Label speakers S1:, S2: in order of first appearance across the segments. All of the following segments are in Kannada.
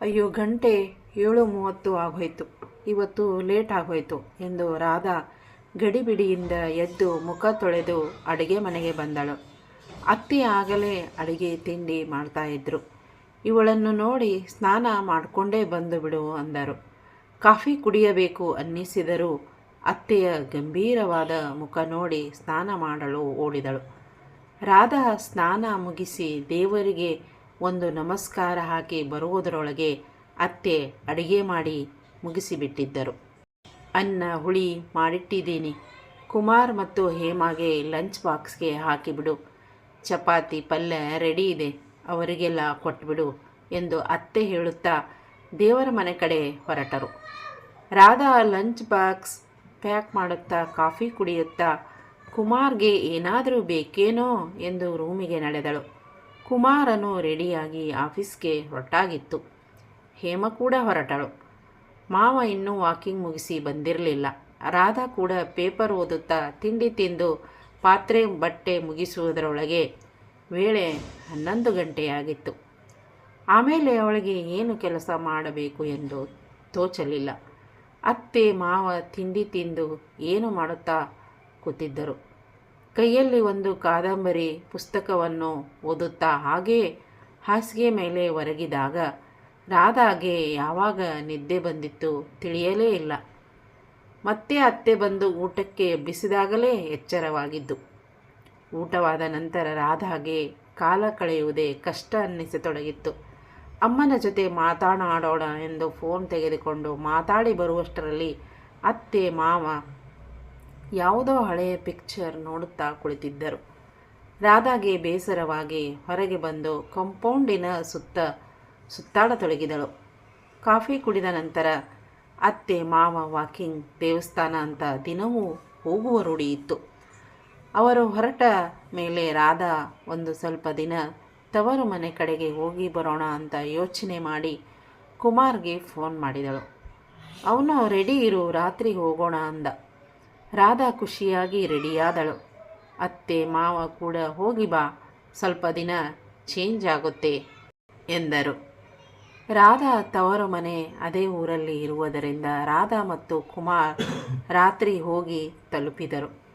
S1: ಅಯ್ಯೋ, ಗಂಟೆ ಏಳು ಮೂವತ್ತು ಆಗೋಯ್ತು. ಇವತ್ತು ಲೇಟ್ ಆಗೋಯ್ತು ಎಂದು ರಾಧಾ ಗಡಿಬಿಡಿಯಿಂದ ಎದ್ದು ಮುಖ ತೊಳೆದು ಅಡುಗೆ ಮನೆಗೆ ಬಂದಳು. ಅತ್ತೆ ಆಗಲೇ ಅಡುಗೆ ತಿಂಡಿ ಮಾಡ್ತಾ ಇದ್ರು. ಇವಳನ್ನು ನೋಡಿ ಸ್ನಾನ ಮಾಡಿಕೊಂಡೇ ಬಂದು ಬಿಡು ಅಂದರು. ಕಾಫಿ ಕುಡಿಯಬೇಕು ಅನ್ನಿಸಿದರೂ ಅತ್ತೆಯ ಗಂಭೀರವಾದ ಮುಖ ನೋಡಿ ಸ್ನಾನ ಮಾಡಲು ಓಡಿದಳು. ರಾಧಾ ಸ್ನಾನ ಮುಗಿಸಿ ದೇವರಿಗೆ ಒಂದು ನಮಸ್ಕಾರ ಹಾಕಿ ಬರುವುದರೊಳಗೆ ಅತ್ತೆ ಅಡಿಗೆ ಮಾಡಿ ಮುಗಿಸಿಬಿಟ್ಟಿದ್ದರು. ಅನ್ನ ಹುಳಿ ಮಾಡಿಟ್ಟಿದ್ದೀನಿ. ಕುಮಾರ್ ಮತ್ತು ಹೇಮಾಗೆ ಲಂಚ್ ಬಾಕ್ಸ್ಗೆ ಹಾಕಿಬಿಡು. ಚಪಾತಿ ಪಲ್ಯ ರೆಡಿ ಇದೆ. ಅವರಿಗೆಲ್ಲ ಕೊಟ್ಬಿಡು ಎಂದು ಅತ್ತೆ ಹೇಳುತ್ತಾ ದೇವರ ಮನೆ ಕಡೆ ಹೊರಟರು. ರಾಧಾ ಲಂಚ್ ಬಾಕ್ಸ್ ಪ್ಯಾಕ್ ಮಾಡುತ್ತಾ ಕಾಫಿ ಕುಡಿಯುತ್ತಾ ಕುಮಾರ್ಗೆ ಏನಾದರೂ ಬೇಕೇನೋ ಎಂದು ರೂಮಿಗೆ ನಡೆದಳು. ಕುಮಾರನು ರೆಡಿಯಾಗಿ ಆಫೀಸ್ಗೆ ಹೊರಟಾಗಿತ್ತು. ಹೇಮ ಕೂಡ ಹೊರಟಳು. ಮಾವ ಇನ್ನೂ ವಾಕಿಂಗ್ ಮುಗಿಸಿ ಬಂದಿರಲಿಲ್ಲ. ರಾಧಾ ಕೂಡ ಪೇಪರ್ ಓದುತ್ತಾ ತಿಂಡಿ ತಿಂದು ಪಾತ್ರೆ ಬಟ್ಟೆ ಮುಗಿಸುವುದರೊಳಗೆ ವೇಳೆ ಹನ್ನೊಂದು ಗಂಟೆಯಾಗಿತ್ತು. ಆಮೇಲೆ ಅವಳಿಗೆ ಏನು ಕೆಲಸ ಮಾಡಬೇಕು ಎಂದು ತೋಚಲಿಲ್ಲ. ಅತ್ತೆ ಮಾವ ತಿಂಡಿ ತಿಂದು ಏನು ಮಾಡುತ್ತಾ ಕೂತಿದ್ದರು. ಕೈಯಲ್ಲಿ ಒಂದು ಕಾದಂಬರಿ ಪುಸ್ತಕವನ್ನು ಓದುತ್ತಾ ಹಾಗೇ ಹಾಸಿಗೆ ಮೇಲೆ ಒರಗಿದಾಗ ರಾಧಾಗೆ ಯಾವಾಗ ನಿದ್ದೆ ಬಂದಿತ್ತು ತಿಳಿಯಲೇ ಇಲ್ಲ. ಮತ್ತೆ ಅತ್ತೆ ಬಂದು ಊಟಕ್ಕೆ ಎಬ್ಬಿಸಿದಾಗಲೇ ಎಚ್ಚರವಾಗಿದ್ದು. ಊಟವಾದ ನಂತರ ರಾಧಾಗೆ ಕಾಲ ಕಳೆಯುವುದೇ ಕಷ್ಟ ಅನ್ನಿಸತೊಡಗಿತ್ತು. ಅಮ್ಮನ ಜೊತೆ ಮಾತಾಡೋಣ ಎಂದು ಫೋನ್ ತೆಗೆದುಕೊಂಡು ಮಾತಾಡಿ ಬರುವಷ್ಟರಲ್ಲಿ ಅತ್ತೆ ಮಾವ ಯಾವುದೋ ಹಳೆಯ ಪಿಕ್ಚರ್ ನೋಡುತ್ತಾ ಕುಳಿತಿದ್ದರು. ರಾಧಾಗೆ ಬೇಸರವಾಗಿ ಹೊರಗೆ ಬಂದು ಕಂಪೌಂಡಿನ ಸುತ್ತ ಸುತ್ತಾಡತೊಡಗಿದಳು ಕಾಫಿ ಕುಡಿದ ನಂತರ, ಅತ್ತೆ, ಮಾವ ವಾಕಿಂಗ್ ದೇವಸ್ಥಾನ ಅಂತ ದಿನವೂ ಹೋಗುವ ರೂಢಿ ಇತ್ತು. ಅವರು ಹೊರಟ ಮೇಲೆ ರಾಧಾ ಒಂದು ಸ್ವಲ್ಪ ದಿನ ತವರು ಮನೆ ಕಡೆಗೆ ಹೋಗಿ ಬರೋಣ ಅಂತ ಯೋಚನೆ ಮಾಡಿ ಕುಮಾರ್ಗೆ ಫೋನ್ ಮಾಡಿದಳು. ಅವನು ರೆಡಿ ಇರು, ರಾತ್ರಿ ಹೋಗೋಣ ಅಂದ. ರಾಧಾ ಖುಷಿಯಾಗಿ ರೆಡಿಯಾದಳು. ಅತ್ತೆ, ಮಾವ ಕೂಡ ಹೋಗಿ ಬಾ, ಸ್ವಲ್ಪ ದಿನ ಚೇಂಜ್ ಆಗುತ್ತೆ ಎಂದರು. ರಾಧಾ ತವರು ಮನೆ ಅದೇ ಊರಲ್ಲಿ ಇರುವುದರಿಂದ ರಾಧಾ ಮತ್ತು ಕುಮಾರ್ ರಾತ್ರಿ ಹೋಗಿ ತಲುಪಿದರು.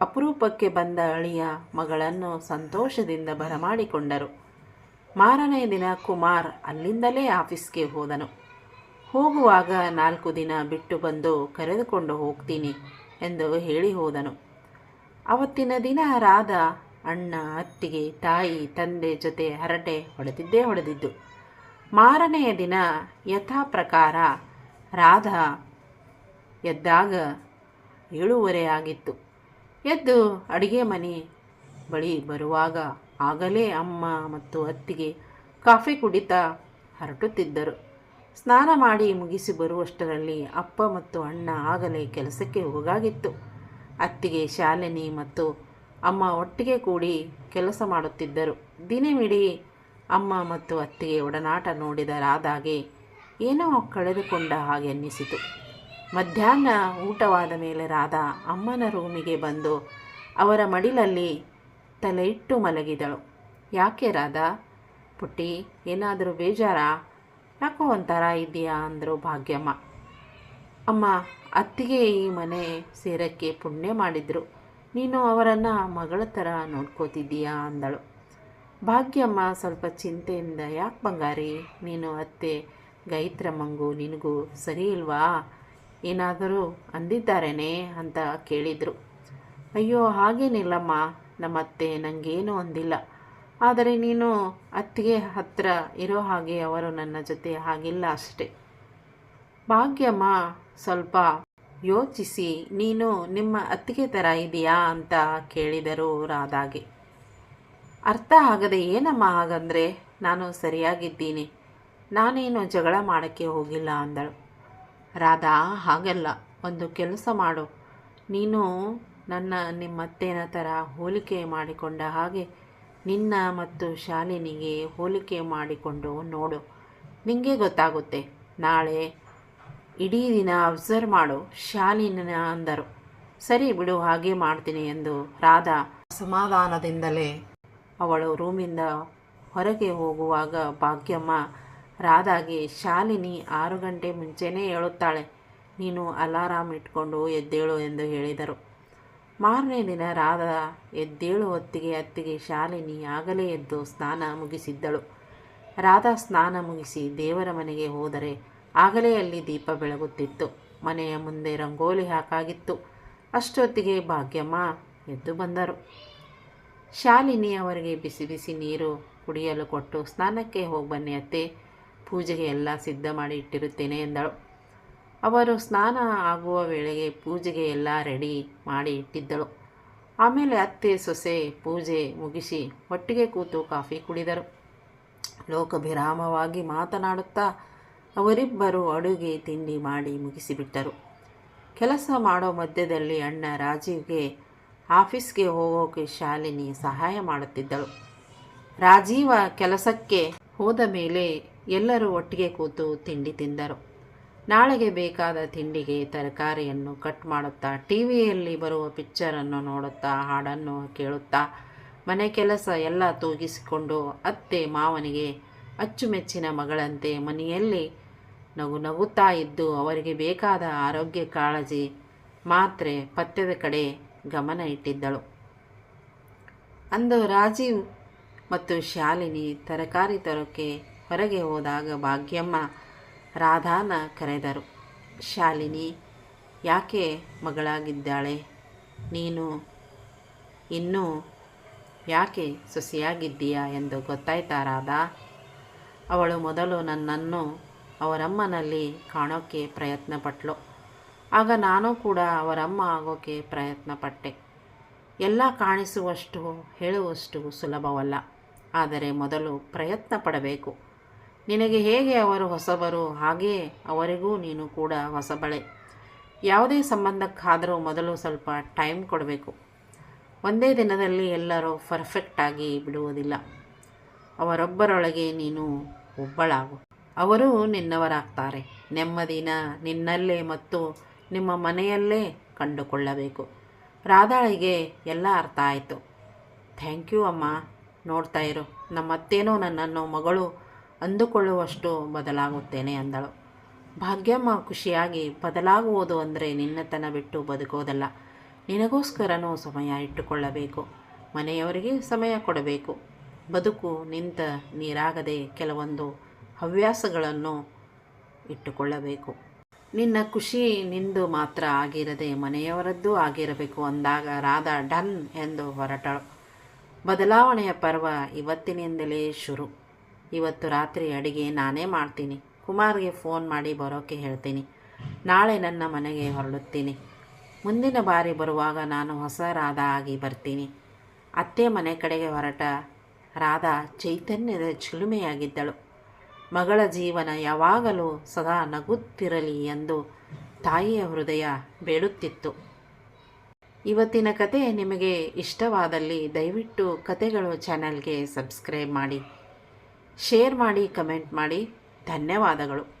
S1: ಅಪರೂಪಕ್ಕೆ ಬಂದ ಅಳಿಯ ಮಗಳನ್ನು ಸಂತೋಷದಿಂದ ಬರಮಾಡಿಕೊಂಡರು. ಮಾರನೇ ದಿನ ಕುಮಾರ್ ಅಲ್ಲಿಂದಲೇ ಆಫೀಸ್ಗೆ ಹೋದನು. ಹೋಗುವಾಗ ನಾಲ್ಕು ದಿನ ಬಿಟ್ಟು ಬಂದು ಕರೆದುಕೊಂಡು ಹೋಗ್ತೀನಿ ಎಂದು ಹೇಳಿ ಹೋದನು. ಅವತ್ತಿನ ದಿನ ರಾಧಾ ಅಣ್ಣ, ಅತ್ತಿಗೆ, ತಾಯಿ, ತಂದೆ ಜೊತೆ ಹರಟೆ ಹೊಡೆದಿದ್ದೇ ಹೊಡೆದಿದ್ದು. ಮಾರನೆಯ ದಿನ ಯಥಾ ಪ್ರಕಾರ ರಾಧಾ ಎದ್ದಾಗ ಏಳುವರೆ ಆಗಿತ್ತು. ಎದ್ದು ಅಡಿಗೆ ಮನೆ ಬಳಿ ಬರುವಾಗ ಆಗಲೇ ಅಮ್ಮ ಮತ್ತು ಅತ್ತಿಗೆ ಕಾಫಿ ಕುಡಿತಾ ಹರಟುತ್ತಿದ್ದರು. ಸ್ನಾನ ಮಾಡಿ ಮುಗಿಸಿ ಬರುವಷ್ಟರಲ್ಲಿ ಅಪ್ಪ ಮತ್ತು ಅಣ್ಣ ಆಗಲೇ ಕೆಲಸಕ್ಕೆ ಹೋಗಾಗಿತ್ತು ಅತ್ತಿಗೆ ಶಾಲಿನಿ ಮತ್ತು ಅಮ್ಮ ಒಟ್ಟಿಗೆ ಕೂಡಿ ಕೆಲಸ ಮಾಡುತ್ತಿದ್ದರು. ದಿನವಿಡೀ ಅಮ್ಮ ಮತ್ತು ಅತ್ತಿಗೆ ಒಡನಾಟ ನೋಡಿದ ರಾಧಾಗೆ ಏನೋ ಕಳೆದುಕೊಂಡ ಹಾಗೆ ಅನ್ನಿಸಿತು. ಮಧ್ಯಾಹ್ನ ಊಟವಾದ ಮೇಲೆ ರಾಧಾ ಅಮ್ಮನ ರೂಮಿಗೆ ಬಂದು ಅವರ ಮಡಿಲಲ್ಲಿ ತಲೆ ಇಟ್ಟು ಮಲಗಿದಳು. ಯಾಕೆ ರಾಧಾ? ಪುಟ್ಟಿ, ಏನಾದರೂ ಬೇಜಾರಾ? ಯಾಕೋ ಒಂಥರ ಇದೆಯಾ ಅಂದರು ಭಾಗ್ಯಮ್ಮ. ಅಮ್ಮ, ಅತ್ತಿಗೆ ಈ ಮನೆ ಸೇರಕ್ಕೆ ಪುಣ್ಯ ಮಾಡಿದರು. ನೀನು ಅವರನ್ನು ಮಗಳ ಥರ ನೋಡ್ಕೋತಿದ್ದೀಯಾ ಅಂದಳು. ಭಾಗ್ಯಮ್ಮ ಸ್ವಲ್ಪ ಚಿಂತೆಯಿಂದ, ಯಾಕೆ ಬಂಗಾರಿ, ನೀನು ಅತ್ತೆ ಗೈತ್ರಮ್ಮಂಗೂ ನಿನಗೂ ಸರಿ ಇಲ್ವಾ? ಏನಾದರೂ ಅಂದಿದ್ದಾರೇನೆ? ಅಂತ ಕೇಳಿದರು. ಅಯ್ಯೋ, ಹಾಗೇನಿಲ್ಲಮ್ಮ, ನಮ್ಮತ್ತೆ ನನಗೇನು ಅಂದಿಲ್ಲ. ಆದರೆ ನೀನು ಅತ್ತಿಗೆ ಹತ್ತಿರ ಇರೋ ಹಾಗೆ ಅವರು ನನ್ನ ಜೊತೆ ಹಾಗಿಲ್ಲ ಅಷ್ಟೆ. ಭಾಗ್ಯಮ್ಮ, ಸ್ವಲ್ಪ ಯೋಚಿಸಿ, ನೀನು ನಿಮ್ಮ ಅತ್ತಿಗೆ ಥರ ಇದೆಯಾ ಅಂತ ಕೇಳಿದರು ರಾಧಾಗೆ. ಅರ್ಥ ಆಗದೆ, ಏನಮ್ಮ ಹಾಗಂದರೆ, ನಾನು ಸರಿಯಾಗಿದ್ದೀನಿ, ನಾನೇನು ಜಗಳ ಮಾಡೋಕ್ಕೆ ಹೋಗಿಲ್ಲ ಅಂದಳು. ರಾಧಾ, ಹಾಗಲ್ಲ, ಒಂದು ಕೆಲಸ ಮಾಡು. ನೀನು ನನ್ನ ನಿಮ್ಮತ್ತೇನ ಥರ ಹೋಲಿಕೆ ಮಾಡಿಕೊಂಡ ಹಾಗೆ ನಿನ್ನ ಮತ್ತು ಶಾಲಿನಿಗೆ ಹೋಲಿಕೆ ಮಾಡಿಕೊಂಡು ನೋಡು. ನಿಮಗೆ ಗೊತ್ತಾಗುತ್ತೆ. ನಾಳೆ ಇಡೀ ದಿನ ಅಬ್ಸರ್ವ್ ಮಾಡು. ಶಾಲಿನ ಅಂದರು. ಸರಿ ಬಿಡು, ಹಾಗೆ ಮಾಡ್ತೀನಿ ಎಂದು ರಾಧಾ ಸಮಾಧಾನದಿಂದಲೇ ಅವಳು ರೂಮಿಂದ ಹೊರಗೆ ಹೋಗುವಾಗ ಭಾಗ್ಯಮ್ಮ ರಾಧಾಗೆ, ಶಾಲಿನಿ ಆರು ಗಂಟೆ ಮುಂಚೆನೇ ಹೇಳುತ್ತಾಳೆ. ನೀನು ಅಲಾರಾಮ್ ಇಟ್ಕೊಂಡು ಎದ್ದೇಳು ಎಂದು ಹೇಳಿದರು. ಮಾರನೇ ದಿನ ರಾಧ ಎದ್ದೇಳು ಹೊತ್ತಿಗೆ ಅತ್ತಿಗೆ ಶಾಲಿನಿ ಆಗಲೇ ಎದ್ದು ಸ್ನಾನ ಮುಗಿಸಿದ್ದಳು. ರಾಧಾ ಸ್ನಾನ ಮುಗಿಸಿ ದೇವರ ಮನೆಗೆ ಹೋದರೆ ಆಗಲೇ ಅಲ್ಲಿ ದೀಪ ಬೆಳಗುತ್ತಿತ್ತು. ಮನೆಯ ಮುಂದೆ ರಂಗೋಲಿ ಹಾಕಾಗಿತ್ತು. ಅಷ್ಟೊತ್ತಿಗೆ ಭಾಗ್ಯಮ್ಮ ಎದ್ದು ಬಂದರು. ಶಾಲಿನಿ ಅವರಿಗೆ ಬಿಸಿ ಬಿಸಿ ನೀರು ಕುಡಿಯಲು ಕೊಟ್ಟು ಸ್ನಾನಕ್ಕೆ ಹೋಗಿ ಬನ್ನಿ ಅತ್ತೆ. ಪೂಜೆಗೆ ಎಲ್ಲ ಸಿದ್ಧ ಮಾಡಿ ಇಟ್ಟಿರುತ್ತೇನೆ ಎಂದಳು. ಅವರು ಸ್ನಾನ ಆಗುವ ವೇಳೆಗೆ ಪೂಜೆಗೆ ಎಲ್ಲ ರೆಡಿ ಮಾಡಿ ಇಟ್ಟಿದ್ದಳು. ಆಮೇಲೆ ಅತ್ತೆ, ಸೊಸೆ ಪೂಜೆ ಮುಗಿಸಿ ಒಟ್ಟಿಗೆ ಕೂತು ಕಾಫಿ ಕುಡಿದರು. ಲೋಕಭಿರಾಮವಾಗಿ ಮಾತನಾಡುತ್ತಾ ಅವರಿಬ್ಬರು ಅಡುಗೆ ತಿಂಡಿ ಮಾಡಿ ಮುಗಿಸಿಬಿಟ್ಟರು. ಕೆಲಸ ಮಾಡೋ ಮಧ್ಯದಲ್ಲಿ ಅಣ್ಣ ರಾಜೀವ್ಗೆ ಆಫೀಸ್ಗೆ ಹೋಗೋಕೆ ಶಾಲಿನಿ ಸಹಾಯ ಮಾಡುತ್ತಿದ್ದಳು. ರಾಜೀವ ಕೆಲಸಕ್ಕೆ ಹೋದ ಮೇಲೆ ಎಲ್ಲರೂ ಒಟ್ಟಿಗೆ ಕೂತು ತಿಂಡಿ ತಿಂದರು. ನಾಳೆಗೆ ಬೇಕಾದ ತಿಂಡಿಗೆ ತರಕಾರಿಯನ್ನು ಕಟ್ ಮಾಡುತ್ತಾ ಟಿ ವಿಯಲ್ಲಿ ಬರುವ ಪಿಕ್ಚರನ್ನು ನೋಡುತ್ತಾ, ಹಾಡನ್ನು ಕೇಳುತ್ತಾ, ಮನೆ ಕೆಲಸ ಎಲ್ಲ ತೂಗಿಸಿಕೊಂಡು ಅತ್ತೆ ಮಾವನಿಗೆ ಅಚ್ಚುಮೆಚ್ಚಿನ ಮಗಳಂತೆ ಮನೆಯಲ್ಲಿ ನಗು ನಗುತ್ತಾ ಇದ್ದು ಅವರಿಗೆ ಬೇಕಾದ ಆರೋಗ್ಯ ಕಾಳಜಿ ಮಾತ್ರೆ ಪಥ್ಯದ ಕಡೆ ಗಮನ ಇಟ್ಟಿದ್ದಳು. ಅಂದು ರಾಜೀವ್ ಮತ್ತು ಶಾಲಿನಿ ತರಕಾರಿ ತರೋಕೆ ಹೊರಗೆ ಹೋದಾಗ ಭಾಗ್ಯಮ್ಮ ರಾಧಾನ ಕರೆದರು. ಶಾಲಿನಿ, ಯಾಕೆ ಮಗಳಾಗಿದ್ದಾಳೆ? ನೀನು ಇನ್ನೂ ಯಾಕೆ ಸೊಸೆಯಾಗಿದ್ದೀಯಾ ಎಂದು ಗೊತ್ತಾಯ್ತಾ ರಾಧಾ? ಅವಳು ಮೊದಲು ನನ್ನನ್ನು ಅವರಮ್ಮನಲ್ಲಿ ಕಾಣೋಕ್ಕೆ ಪ್ರಯತ್ನ ಪಟ್ಲು ಆಗ ನಾನು ಕೂಡ ಅವರಮ್ಮ ಆಗೋಕ್ಕೆ ಪ್ರಯತ್ನ ಪಟ್ಟೆ ಎಲ್ಲ ಕಾಣಿಸುವಷ್ಟು, ಹೇಳುವಷ್ಟು ಸುಲಭವಲ್ಲ. ಆದರೆ ಮೊದಲು ಪ್ರಯತ್ನ ಪಡಬೇಕು ನಿನಗೆ ಹೇಗೆ ಅವರು ಹೊಸಬರು ಹಾಗೆಯೇ ಅವರಿಗೂ ನೀನು ಕೂಡ ಹೊಸಬಳೆ. ಯಾವುದೇ ಸಂಬಂಧಕ್ಕಾದರೂ ಮೊದಲು ಸ್ವಲ್ಪ ಟೈಮ್ ಕೊಡಬೇಕು. ಒಂದೇ ದಿನದಲ್ಲಿ ಎಲ್ಲರೂ ಪರ್ಫೆಕ್ಟಾಗಿ ಬಿಡುವುದಿಲ್ಲ. ಅವರೊಬ್ಬರೊಳಗೆ ನೀನು ಒಬ್ಬಳಾಗು. ಅವರು ನಿನ್ನವರಾಗ್ತಾರೆ. ನೆಮ್ಮದಿನ ನಿನ್ನಲ್ಲೇ ಮತ್ತು ನಿಮ್ಮ ಮನೆಯಲ್ಲೇ ಕಂಡುಕೊಳ್ಳಬೇಕು. ರಾಧಾಳಿಗೆ ಎಲ್ಲ ಅರ್ಥ ಆಯಿತು. ಥ್ಯಾಂಕ್ ಯು ಅಮ್ಮ. ನೋಡ್ತಾ ಇರು. ನಮ್ಮತ್ತೇನೋ ನನ್ನನ್ನು ಮಗಳು ಅಂದುಕೊಳ್ಳುವಷ್ಟು ಬದಲಾಗುತ್ತೇನೆ ಅಂದಳು. ಭಾಗ್ಯಮ್ಮ ಖುಷಿಯಾಗಿ, ಬದಲಾಗುವುದು ಅಂದರೆ ನಿನ್ನತನ ಬಿಟ್ಟು ಬದುಕೋದಲ್ಲ. ನಿನಗೋಸ್ಕರನೂ ಸಮಯ ಇಟ್ಟುಕೊಳ್ಳಬೇಕು. ಮನೆಯವರಿಗೆ ಸಮಯ ಕೊಡಬೇಕು. ಬದುಕು ನಿಂತ ನೀರಾಗದೆ ಕೆಲವೊಂದು ಹವ್ಯಾಸಗಳನ್ನು ಇಟ್ಟುಕೊಳ್ಳಬೇಕು. ನಿನ್ನ ಖುಷಿ ನಿಂದು ಮಾತ್ರ ಆಗಿರದೆ ಮನೆಯವರದ್ದು ಆಗಿರಬೇಕು ಅಂದಾಗ ರಾಧಾ ಡನ್ ಎಂದು ಹೊರಟಳು. ಬದಲಾವಣೆಯ ಪರ್ವ ಇವತ್ತಿನಿಂದಲೇ ಶುರು. ಇವತ್ತು ರಾತ್ರಿ ಅಡಿಗೆ ನಾನೇ ಮಾಡ್ತೀನಿ. ಕುಮಾರ್ಗೆ ಫೋನ್ ಮಾಡಿ ಬರೋಕ್ಕೆ ಹೇಳ್ತೀನಿ. ನಾಳೆ ನನ್ನ ಮನೆಗೆ ಹೊರಡುತ್ತೀನಿ. ಮುಂದಿನ ಬಾರಿ ಬರುವಾಗ ನಾನು ಹೊಸ ರಾಧಾ ಆಗಿ ಬರ್ತೀನಿ. ಅತ್ತೆ ಮನೆ ಕಡೆಗೆ ಹೊರಟ ರಾಧಾ ಚೈತನ್ಯದ ಚಿಲುಮೆಯಾಗಿದ್ದಳು. ಮಗಳ ಜೀವನ ಯಾವಾಗಲೂ ಸದಾ ನಗುತ್ತಿರಲಿ ಎಂದು ತಾಯಿಯ ಹೃದಯ ಬೇಡುತ್ತಿತ್ತು. ಇವತ್ತಿನ ಕತೆ ನಿಮಗೆ ಇಷ್ಟವಾದಲ್ಲಿ ದಯವಿಟ್ಟು ಕತೆಗಳು ಚಾನಲ್ಗೆ ಸಬ್ಸ್ಕ್ರೈಬ್ ಮಾಡಿ. ಶೇರ್ ಮಾಡಿ ಕಮೆಂಟ್ ಮಾಡಿ. ಧನ್ಯವಾದಗಳು.